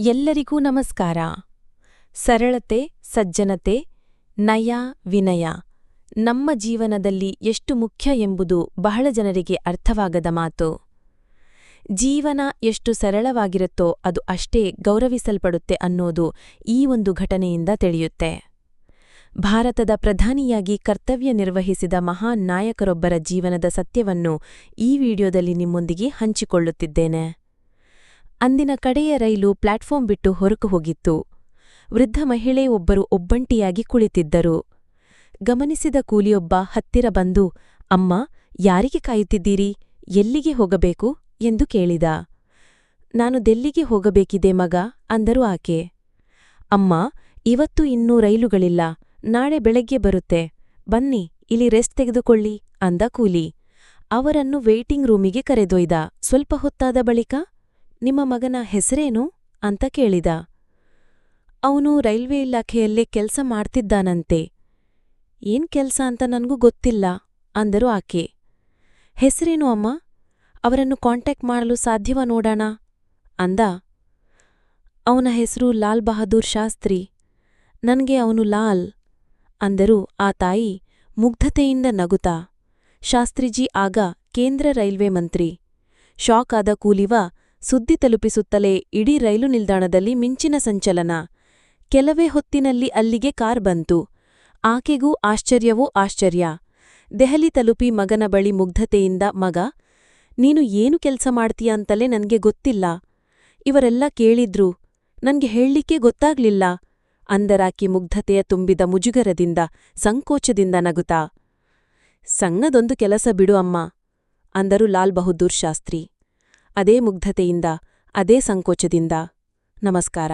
ಎಲ್ಲರಿಗೂ ನಮಸ್ಕಾರ. ಸರಳತೆ, ಸಜ್ಜನತೆ, ನಯ, ವಿನಯ. ನಮ್ಮ ಜೀವನದಲ್ಲಿ ಎಷ್ಟು ಮುಖ್ಯ ಎಂಬುದು ಬಹಳ ಜನರಿಗೆ ಅರ್ಥವಾಗದ ಮಾತು. ಜೀವನ ಎಷ್ಟು ಸರಳವಾಗಿರುತ್ತೋ ಅದು ಅಷ್ಟೇ ಗೌರವಿಸಲ್ಪಡುತ್ತೆ ಅನ್ನೋದು ಈ ಒಂದು ಘಟನೆಯಿಂದ ತಿಳಿಯುತ್ತೆ. ಭಾರತದ ಪ್ರಧಾನಿಯಾಗಿ ಕರ್ತವ್ಯ ನಿರ್ವಹಿಸಿದ ಮಹಾನ್ ನಾಯಕರೊಬ್ಬರ ಜೀವನದ ಸತ್ಯವನ್ನು ಈ ವಿಡಿಯೋದಲ್ಲಿ ನಿಮ್ಮೊಂದಿಗೆ ಹಂಚಿಕೊಳ್ಳುತ್ತಿದ್ದೇನೆ. ಅಂದಿನ ಕಡೆಯ ರೈಲು ಪ್ಲಾಟ್ಫಾರ್ಮ್ ಬಿಟ್ಟು ಹೊರಕು ಹೋಗಿತ್ತು. ವೃದ್ಧ ಮಹಿಳೆ ಒಬ್ಬರು ಒಬ್ಬಂಟಿಯಾಗಿ ಕುಳಿತಿದ್ದರು. ಗಮನಿಸಿದ ಕೂಲಿಯೊಬ್ಬ ಹತ್ತಿರ ಬಂದು, ಅಮ್ಮ, ಯಾರಿಗೆ ಕಾಯುತ್ತಿದ್ದೀರಿ? ಎಲ್ಲಿಗೆ ಹೋಗಬೇಕು? ಎಂದು ಕೇಳಿದ. ನಾನು ದೆಲ್ಲಿಗೆ ಹೋಗಬೇಕಿದೆ ಮಗ, ಅಂದರು ಆಕೆ. ಅಮ್ಮ, ಇವತ್ತು ಇನ್ನೂ ರೈಲುಗಳಿಲ್ಲ. ನಾಳೆ ಬೆಳಗ್ಗೆ ಬರುತ್ತೆ. ಬನ್ನಿ, ಇಲ್ಲಿ ರೆಸ್ಟ್ ತೆಗೆದುಕೊಳ್ಳಿ, ಅಂದ ಕೂಲಿ. ಅವರನ್ನು ವೇಟಿಂಗ್ ರೂಮಿಗೆ ಕರೆದೊಯ್ದ. ಸ್ವಲ್ಪ ಹೊತ್ತಾದ ಬಳಿಕ ನಿಮ್ಮ ಮಗನ ಹೆಸರೇನು? ಅಂತ ಕೇಳಿದ. ಅವನು ರೈಲ್ವೆ ಇಲಾಖೆಯಲ್ಲೇ ಕೆಲ್ಸ ಮಾಡ್ತಿದ್ದಾನಂತೆ. ಏನ್ ಕೆಲ್ಸ ಅಂತ ನನಗೂ ಗೊತ್ತಿಲ್ಲ, ಅಂದರು ಆಕೆ. ಹೆಸರೇನು ಅಮ್ಮ? ಅವರನ್ನು ಕಾಂಟ್ಯಾಕ್ಟ್ ಮಾಡಲು ಸಾಧ್ಯವ ನೋಡೋಣ, ಅಂದ. ಅವನ ಹೆಸರು ಲಾಲ್ ಬಹದ್ದೂರ್ ಶಾಸ್ತ್ರಿ. ನನಗೆ ಅವನು ಲಾಲ್, ಅಂದರು ಆ ತಾಯಿ ಮುಗ್ಧತೆಯಿಂದ ನಗುತ್ತಾ. ಶಾಸ್ತ್ರಿಜಿ ಆಗ ಕೇಂದ್ರ ರೈಲ್ವೆ ಮಂತ್ರಿ. ಶಾಕ್ ಆದ ಕೂಲಿವ ಸುದ್ದಿ ತಲುಪಿಸುತ್ತಲೇ ಇಡೀ ರೈಲು ನಿಲ್ದಾಣದಲ್ಲಿ ಮಿಂಚಿನ ಸಂಚಲನ. ಕೆಲವೇ ಹೊತ್ತಿನಲ್ಲಿ ಅಲ್ಲಿಗೆ ಕಾರ್ ಬಂತು. ಆಕೆಗೂ ಆಶ್ಚರ್ಯವೋ ಆಶ್ಚರ್ಯ. ದೆಹಲಿ ತಲುಪಿ ಮಗನ ಬಳಿ ಮುಗ್ಧತೆಯಿಂದ ಮಗ, ನೀನು ಏನು ಕೆಲ್ಸ ಮಾಡ್ತೀಯಾಂತಲೇ ನನ್ಗೆ ಗೊತ್ತಿಲ್ಲ. ಇವರೆಲ್ಲ ಕೇಳಿದ್ರು. ನನ್ಗೆ ಹೇಳಲಿಕ್ಕೆ ಗೊತ್ತಾಗ್ಲಿಲ್ಲ. ಅಂದರಾಕಿ ಮುಗ್ಧತೆಯ ತುಂಬಿದ ಮುಜುಗರದಿಂದ, ಸಂಕೋಚದಿಂದ ನಗುತ್ತಾ ಸಂಗದೊಂದು ಕೆಲಸ ಬಿಡು ಅಮ್ಮ, ಅಂದರು ಲಾಲ್ ಬಹದ್ದೂರ್ ಶಾಸ್ತ್ರಿ. ಅದೇ ಮುಗ್ಧತೆಯಿಂದ, ಅದೇ ಸಂಕೋಚದಿಂದ. ನಮಸ್ಕಾರ.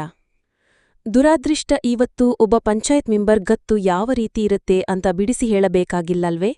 ದುರಾದೃಷ್ಟ ಇವತ್ತು ಒಬ್ಬ ಪಂಚಾಯತ್ ಮೆಂಬರ್ ಗತ್ತು ಯಾವ ರೀತಿ ಇರುತ್ತೆ ಅಂತ ಬಿಡಿಸಿ ಹೇಳಬೇಕಾಗಿಲ್ಲಲ್ವೇ?